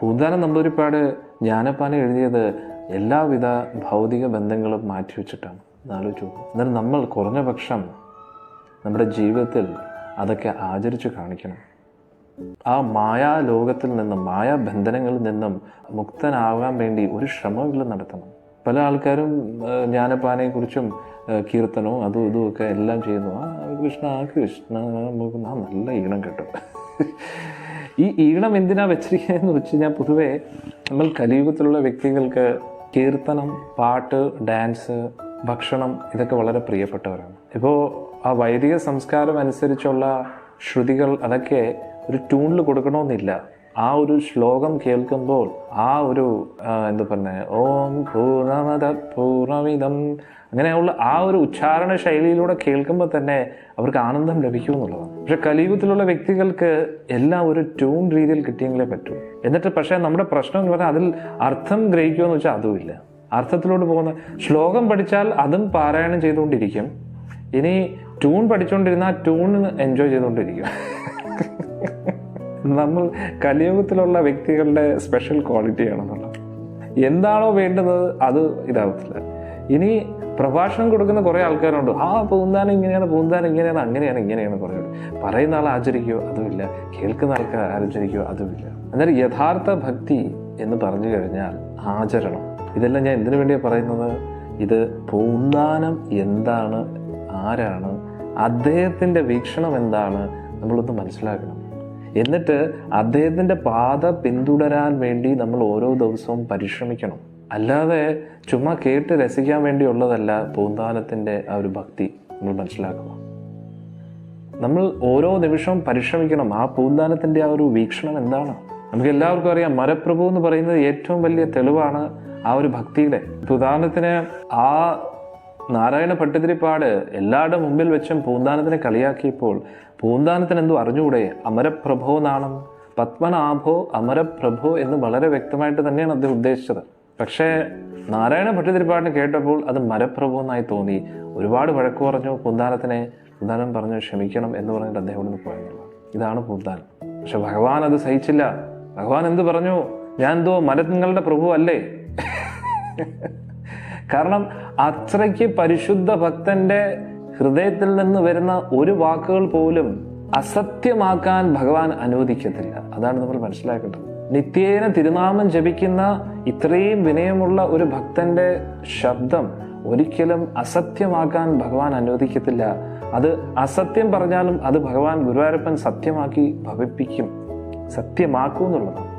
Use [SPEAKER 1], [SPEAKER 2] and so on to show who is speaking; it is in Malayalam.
[SPEAKER 1] പൂന്താനം നമ്പൂരിപ്പാട് ജ്ഞാനപ്പാന എഴുതിയത് എല്ലാവിധ ഭൗതിക ബന്ധങ്ങളും മാറ്റിവെച്ചിട്ടാണ് ആലോചിച്ചു എന്നാൽ നമ്മൾ കുറഞ്ഞ പക്ഷം നമ്മുടെ ജീവിതത്തിൽ അതൊക്കെ ആചരിച്ചു കാണിക്കണം. ആ മായാ ലോകത്തിൽ നിന്നും മായാ ബന്ധനങ്ങളിൽ നിന്നും മുക്തനാകാൻ വേണ്ടി ഒരു ശ്രമമെങ്കിലും നടത്തണം. പല ആൾക്കാരും ജ്ഞാനപ്പാനയെക്കുറിച്ചും ജ്ഞാനപ്പാനയെ കുറിച്ചും കീർത്തനവും അതും ഇതും ഒക്കെ എല്ലാം ചെയ്യുന്നു. ആ കൃഷ്ണ ആ കൃഷ്ണ നല്ല ഈണം കേട്ടോ. ഈ ഈണം എന്തിനാ വെച്ചിരിക്കുന്നതെന്ന് വെച്ച് കഴിഞ്ഞാൽ പൊതുവേ നമ്മൾ കലിയുഗത്തിലുള്ള വ്യക്തികൾക്ക് കീർത്തനം പാട്ട് ഡാൻസ് ഭക്ഷണം ഇതൊക്കെ വളരെ പ്രിയപ്പെട്ടവരാണ്. ഇപ്പോൾ ആ വൈദിക സംസ്കാരം അനുസരിച്ചുള്ള ശ്രുതികൾ അതൊക്കെ ഒരു ട്യൂണിൽ കൊടുക്കണമെന്നില്ല. ആ ഒരു ശ്ലോകം കേൾക്കുമ്പോൾ ആ ഒരു എന്താ പറഞ്ഞത് ഓം പൂർണമത പൂർണമിതം അങ്ങനെയുള്ള ആ ഒരു ഉച്ചാരണ ശൈലിയിലൂടെ കേൾക്കുമ്പോൾ തന്നെ അവർക്ക് ആനന്ദം ലഭിക്കും എന്നുള്ളതാണ്. പക്ഷെ കലിയുഗത്തിലുള്ള വ്യക്തികൾക്ക് എല്ലാം ഒരു ട്യൂൺ രീതിയിൽ കിട്ടിയെങ്കിലേ പറ്റൂ. എന്നിട്ട് പക്ഷേ നമ്മുടെ പ്രശ്നം എന്ന് പറഞ്ഞാൽ അതിൽ അർത്ഥം ഗ്രഹിക്കുമെന്ന് വെച്ചാൽ അതുമില്ല അർത്ഥത്തിലോട്ട് പോകുന്ന ശ്ലോകം പഠിച്ചാൽ അതും പാരായണം ചെയ്തുകൊണ്ടിരിക്കും. ഇനി ട്യൂൺ പഠിച്ചുകൊണ്ടിരുന്നാൽ ട്യൂണിന് എൻജോയ് ചെയ്തുകൊണ്ടിരിക്കും. നമ്മൾ കലിയുഗത്തിലുള്ള വ്യക്തികളുടെ സ്പെഷ്യൽ ക്വാളിറ്റിയാണെന്നുള്ളത് എന്താണോ വേണ്ടത് അത് ഇതാവത്തില്ല. ഇനി പ്രഭാഷണം കൊടുക്കുന്ന കുറേ ആൾക്കാരുണ്ട്. ആ പൂന്താനം ഇങ്ങനെയാണ് പൂന്താനം ഇങ്ങനെയാണ് അങ്ങനെയാണ് ഇങ്ങനെയാണ് പറയുന്നത് പറയുന്ന ആൾ ആചരിക്കുകയോ അതുമില്ല. കേൾക്കുന്ന ആൾക്കാർ ആചരിക്കുകയോ അതുമില്ല. എന്നാൽ യഥാർത്ഥ ഭക്തി എന്ന് പറഞ്ഞു കഴിഞ്ഞാൽ ആചരണം. ഇതെല്ലാം ഞാൻ എന്തിനു വേണ്ടിയാണ് പറയുന്നത്? ഇത് പൂന്താനം എന്താണ്? ആരാണ്? അദ്ദേഹത്തിന്റെ വീക്ഷണം എന്താണ്? നമ്മളൊന്ന് മനസ്സിലാക്കണം. എന്നിട്ട് അദ്ദേഹത്തിന്റെ പാത പിന്തുടരാൻ വേണ്ടി നമ്മൾ ഓരോ ദിവസവും പരിശ്രമിക്കണം. അല്ലാതെ ചുമ്മാ കേട്ട് രസിക്കാൻ വേണ്ടിയുള്ളതല്ല പൂന്താനത്തിന്റെ ആ ഒരു ഭക്തി നമ്മൾ മനസ്സിലാക്കുക. നമ്മൾ ഓരോ നിമിഷവും പരിശ്രമിക്കണം. ആ പൂന്താനത്തിന്റെ ആ ഒരു വീക്ഷണം എന്താണ്? നമുക്ക് എല്ലാവർക്കും അറിയാം മരപ്രഭു എന്ന് പറയുന്നത് ഏറ്റവും വലിയ തെളിവാണ് ആ ഒരു ഭക്തിയുടെ ഉദാഹരണത്തിന് ആ നാരായണ ഭട്ടതിരിപ്പാട് എല്ലാവരുടെ മുമ്പിൽ വെച്ചും പൂന്താനത്തിനെ കളിയാക്കിയപ്പോൾ പൂന്താനത്തിന് എന്തോ അറിഞ്ഞുകൂടെ അമരപ്രഭോ നാണം പത്മനാഭോ അമരപ്രഭോ എന്ന് വളരെ വ്യക്തമായിട്ട് തന്നെയാണ് അദ്ദേഹം ഉദ്ദേശിച്ചത്. പക്ഷേ നാരായണ ഭട്ടതിരിപ്പാടിനെ കേട്ടപ്പോൾ അത് മരപ്രഭു എന്നായി തോന്നി. ഒരുപാട് വഴക്ക് പറഞ്ഞു പൂന്താനത്തിനെ. പൂന്താനം പറഞ്ഞു ക്ഷമിക്കണം എന്ന് പറഞ്ഞിട്ട് അദ്ദേഹം നിന്ന് പോയെന്നുള്ളത് ഇതാണ് പൂന്താനം. പക്ഷെ ഭഗവാൻ അത് സഹിച്ചില്ല. ഭഗവാൻ എന്ത് പറഞ്ഞു? ഞാൻ എന്തോ മരങ്ങളുടെ പ്രഭു അല്ലേ കാരണം അത്രയ്ക്ക് പരിശുദ്ധ ഭക്തന്റെ ഹൃദയത്തിൽ നിന്ന് വരുന്ന ഒരു വാക്കുകൾ പോലും അസത്യമാക്കാൻ ഭഗവാൻ അനുവദിക്കത്തില്ല. അതാണ് നമ്മൾ മനസ്സിലാക്കേണ്ടത്. നിത്യേന തിരുനാമം ജപിക്കുന്ന ഇത്രയും വിനയമുള്ള ഒരു ഭക്തന്റെ ശബ്ദം ഒരിക്കലും അസത്യമാക്കാൻ ഭഗവാൻ അനുവദിക്കത്തില്ല. അത് അസത്യം പറഞ്ഞാലും അത് ഭഗവാൻ ഗുരുവായൂരപ്പൻ സത്യമാക്കി ഭവിപ്പിക്കും. സത്യമാക്കൂ എന്നുള്ളതാണ്.